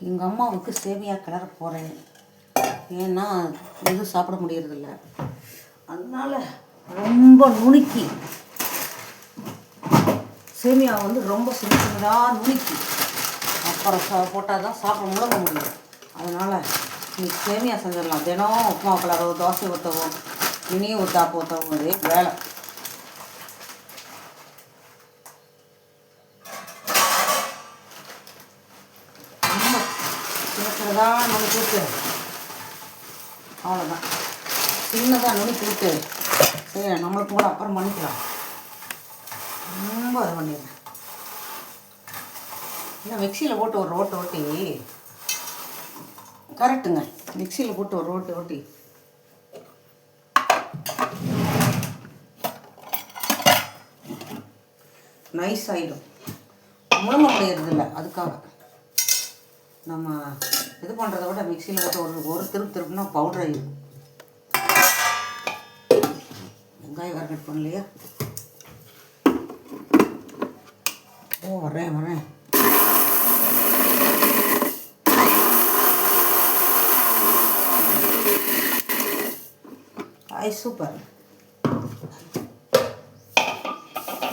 எங்கள் அம்மாவுக்கு சேமியா கிளற போகிறேன் ஏன்னா எதுவும் சாப்பிட முடியறதில்ல. அதனால ரொம்ப நுணுக்கி. சேமியா வந்து ரொம்ப சின்ன சின்னதாக நுணுக்கி. அப்புறம் சா போட்டால் தான் சாப்பிட முழங்க முடியும். அதனால் இன்னைக்கு சேமியா செஞ்சிடலாம். தினம் உப்புமா கிளறவோ தோசை ஊற்றவோ இனியும் ஊற்றா ஊற்றவும் ஒரே வேலை ரொம்ப கேட்குறதா நுணுக்கி கூட்டு? அவ்வளோதான் சின்னதாக நுணுக்கி கூட்டு. சரி நம்மளுக்கு கூட அப்புறம் பண்ணிக்கலாம். ரொம்ப இது பண்ணிடுறேன் இல்லை மிக்சியில் போட்டு ஒரு ரோட்டு ஓட்டி. கரெக்டுங்க மிக்சியில் போட்டு ஒரு ரோட்டு ஓட்டி. நைஸ் ஆகிடும் முழுங்க முடியறதில்ல அதுக்காக. நம்ம இது பண்ணுறத விட மிக்சியில் போட்டு ஒரு ஒரு திருப்பு திருப்புனா பவுடர் ஆகிடும் வெங்காயம் வேறு கட் பண்ணலையா? ஓ வரேன் வரேன் ஐ சூப்பர்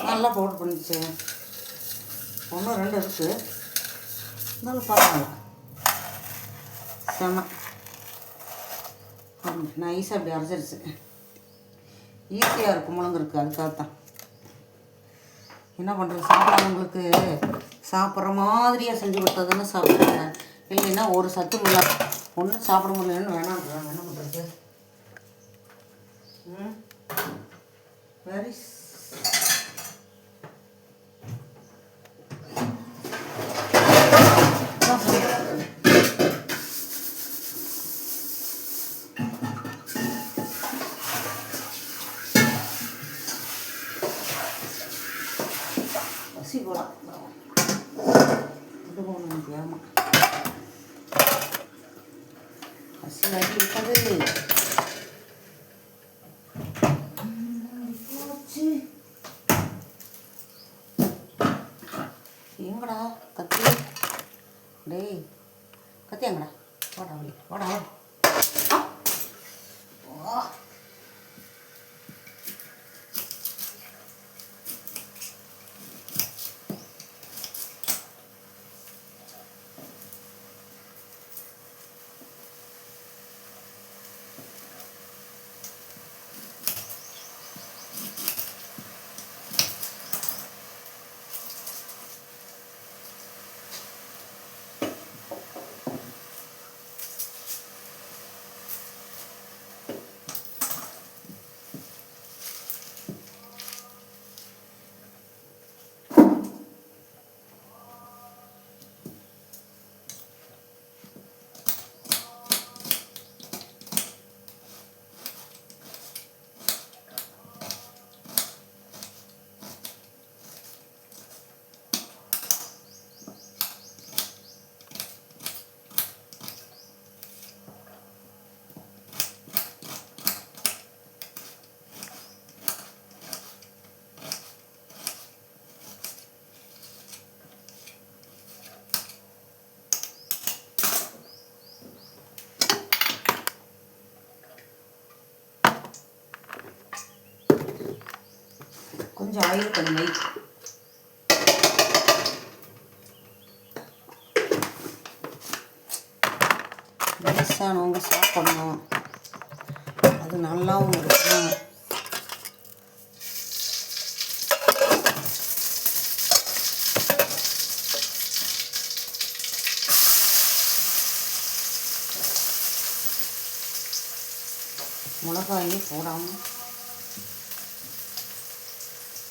நல்லா பவுடர் பண்ணிச்சு ஒன்று ரெண்டு இருக்குது இருந்தாலும் பரவாயில்ல. செம நைஸாக அப்படி அரைச்சிருச்சு. ஈஸியாக இருக்கும் முழங்குருக்கு அதுக்காக தான். என்ன பண்ணுறது சாப்பிட்றவங்களுக்கு சாப்பிட்ற மாதிரியாக செஞ்சு கொடுத்ததுன்னு சாப்பிட்றாங்க இல்லைன்னா ஒரு சத்து இல்லை ஒன்றும் சாப்பிட முடியலன்னு வேணாம். என்ன பண்ணுறது ம்? வெரி 씹어라. 물어보는 거야, 막. 가슴에 힘 그렇지. 힘거라, 같이. 네. 같이 안 거라. 와라, 와라. கொஞ்சம் ஆயில் கடுமை வயசானவங்க சாப்பிடணும். அது நல்லாவும் இருக்கும் மிளகாயும் போடாமல்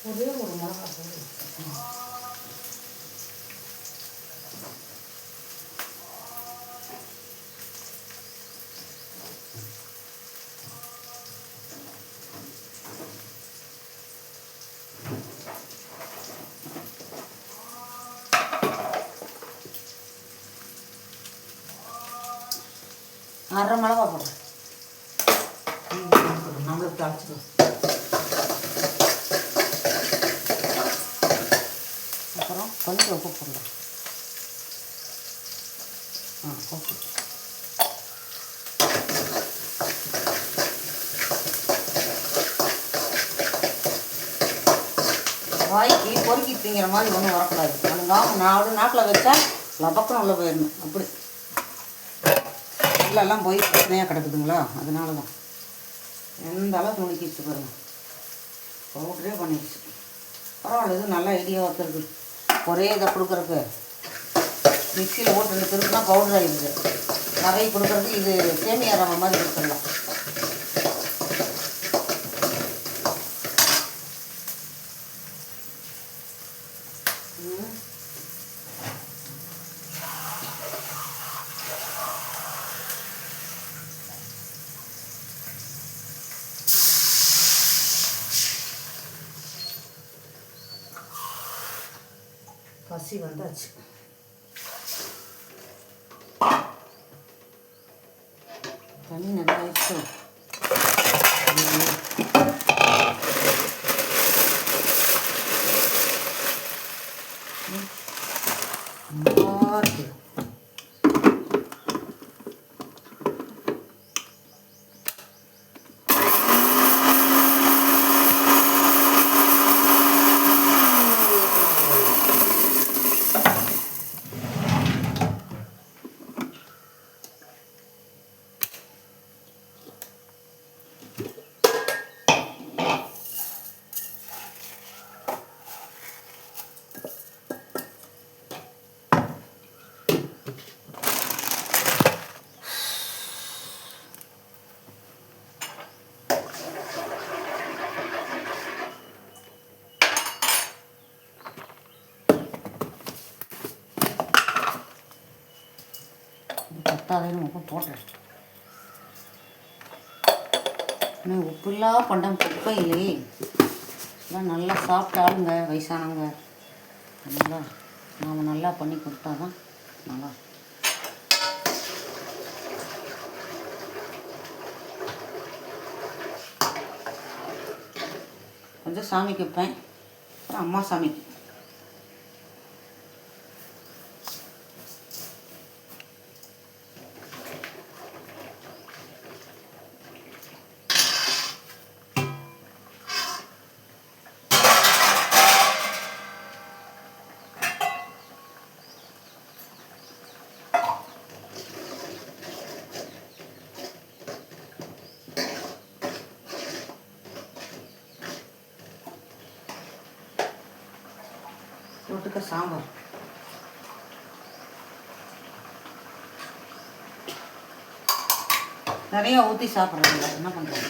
ஒரே ஒரு மிளகா போடு அரை மிளகா போடுறேன். நம்மளுக்கு தாளிச்சுக்கலாம் அப்புறம் கொஞ்சம் உப்பு போடலாம். ஆ ஓகே வாய்க்கு பொறுக்கி திங்கிற மாதிரி ஒன்றும் வரக்கூடாது. அழுங்காம நாலு நாக்கில் வச்சா லபக்கம் உள்ளே போயிடணும். அப்படி. உள்ளெல்லாம் போய் பிரச்சனையாக கிடக்குதுங்களா? அதனால தான் எந்த அளவுக்கு நுணுக்கிடுச்சு பாருங்க. பவுடரே பண்ணிடுச்சு. பரவாயில்ல இது நல்ல ஐடியா ஒருத்தருக்கு ஒரே இதை கொடுக்குறக்கு மிக்சியில் போட்டு ரெண்டு திருப்பினா பவுடர் ஆகிடுது ரவை கொடுக்குறது இது சேமியா ரவை மாதிரி கொடுத்துடலாம். ம். அரிசி வந்தாச்சு. தண்ணி நல்லா ஐயோ. ம். நல்லா இருக்கு. பத்தாதுன்னு உப்பு போட்டேன். இன்னும் உப்புல்லா பண்டம் குப்பையிலே எல்லாம் நல்லா சாப்பிட்டாளுங்க வயசானவங்க. நல்லா நாம் நல்லா பண்ணி கொடுத்தா தான் நல்லா. கொஞ்சம் சாமிக்கு வைப்பேன் அப்புறம் அம்மா சாமிக்கு தொட்டுக்க சாம்பார். நிறைய ஊற்றி சாப்பிட்றதில்ல என்ன பண்ணுறது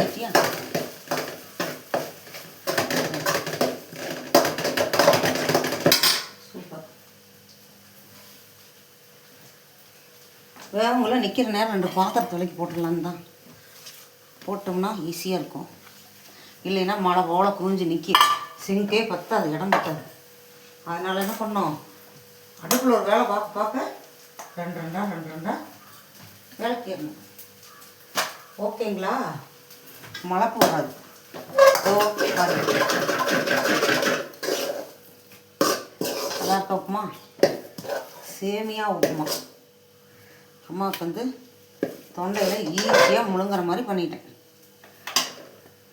ஏற்றியா சூப்பர் வேகவங்களாம் நிற்கிற நேரம் ரெண்டு பாத்திரத்தை விலைக்கு போட்டுடலான்னு தான். போட்டோம்னா ஈஸியாக இருக்கும். இல்லைன்னா மழை போல குவிஞ்சு நிற்கி சிங்கே பத்தாது இடம் பத்தாது. அதனால் என்ன பண்ணோம்? அடுப்பில் ஒரு வேலை பார்க்க பார்க்க ரெண்டு ரெண்டா ரெண்டு ரெண்டா விளக்கிடணும் ஓகேங்களா? மழை போகாது ஓகே பாருங்க. நல்லா இருக்கா உப்புமா? சேமியா உப்புமா. அம்மாவுக்கு வந்து தொண்டையில் ஈஸியாக முழுங்குற மாதிரி பண்ணிட்டேன்.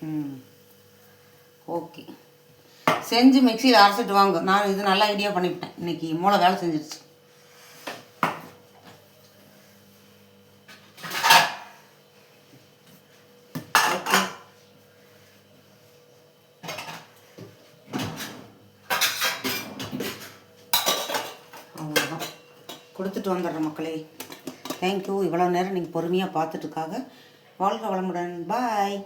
ம். ஓகே. செஞ்சு மிக்சியில் அரைச்சிட்டு வாங்க. நான் இது நல்ல ஐடியா பண்ணிவிட்டேன். இன்னைக்கு மூளை வேலை செஞ்சிருச்சு ஓகே அவ்வளோதான் கொடுத்துட்டு வந்துடுறேன் மக்களே. தேங்க்யூ இவ்வளோ நேரம் நீங்கள் பொறுமையாக பார்த்துட்டுக்காக வாழ்க வளமுடன். பாய்